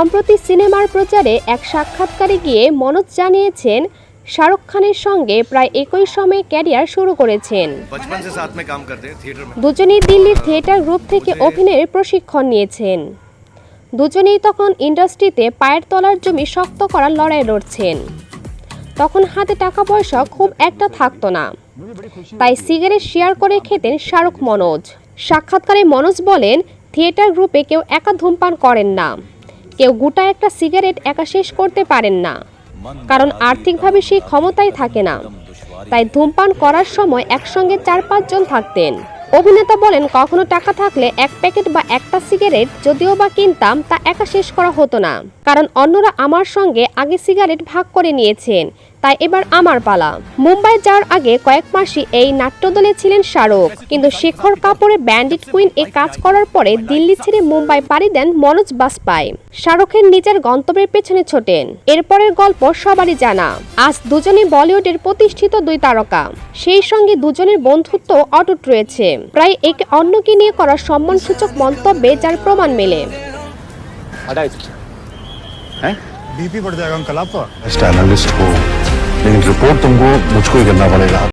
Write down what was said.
সম্প্রতি সিনেমার প্রচারে এক সাক্ষাৎকারে গিয়ে মনোজ জানিয়েছেন শাহরুখ খানের সঙ্গে প্রায় একই সময়ে ক্যারিয়ার শুরু করেছেন। দুজনেই দিল্লির থিয়েটার গ্রুপ থেকে অভিনয়ের প্রশিক্ষণ নিয়েছেন। দুজনেই তখন ইন্ডাস্ট্রিতে পায়ের তলার জমি শক্ত করার লড়াই লড়ছেন। তখন হাতে টাকা পয়সা খুব একটা থাকতো না। তাই সিগারেট শেয়ার করে খেতেন শাহরুখ মনোজ। সাক্ষাৎকারে মনোজ বলেন থিয়েটার গ্রুপে কেউ একা ধূমপান করেন না। কেউ গোটা একটা সিগারেট একা শেষ করতে পারেন না। কারণ আর্থিকভাবে সেই ক্ষমতাই থাকে না। তাই ধূমপান করার সময় একসঙ্গে চার পাঁচজন থাকতেন। অভিনেতা বলেন, কখনো টাকা থাকলে এক প্যাকেট বা একটা সিগারেট যদিও বা কিনতাম, তা একা শেষ করা হতো না। কারণ অন্যরা আমার সঙ্গে আগে সিগারেট ভাগ করে নিয়েছেন। তাই এবার আমার পালা মুম্বাই যাওয়ার আগে কয়েক মাসই এই নাট্যদলে ছিলেন শাহরুখ কিন্তু শেখর কাপুরের ব্যান্ডিট কুইন এ কাজ করার পরে দিল্লি ছেড়ে মুম্বাই পাড়ি দেন মনোজ বাজপাই শাহরুখের নিজের গন্তব্যের পেছনে ছোটেন এরপরের গল্প সবারই জানা আজ দুজনেই বলিউডের প্রতিষ্ঠিত দুই তারকা সেই সঙ্গে দুজনের বন্ধুত্ব অটুট রয়েছে প্রায় একে অন্যকে নিয়ে করা সম্মানসূচক মন্তব্যে যার প্রমাণ মেলে बीपी बढ़ जाएगा अंकल आपका बेस्ट एनालिस्ट हो लेकिन रिपोर्ट तुमको मुझको ही करना पड़ेगा।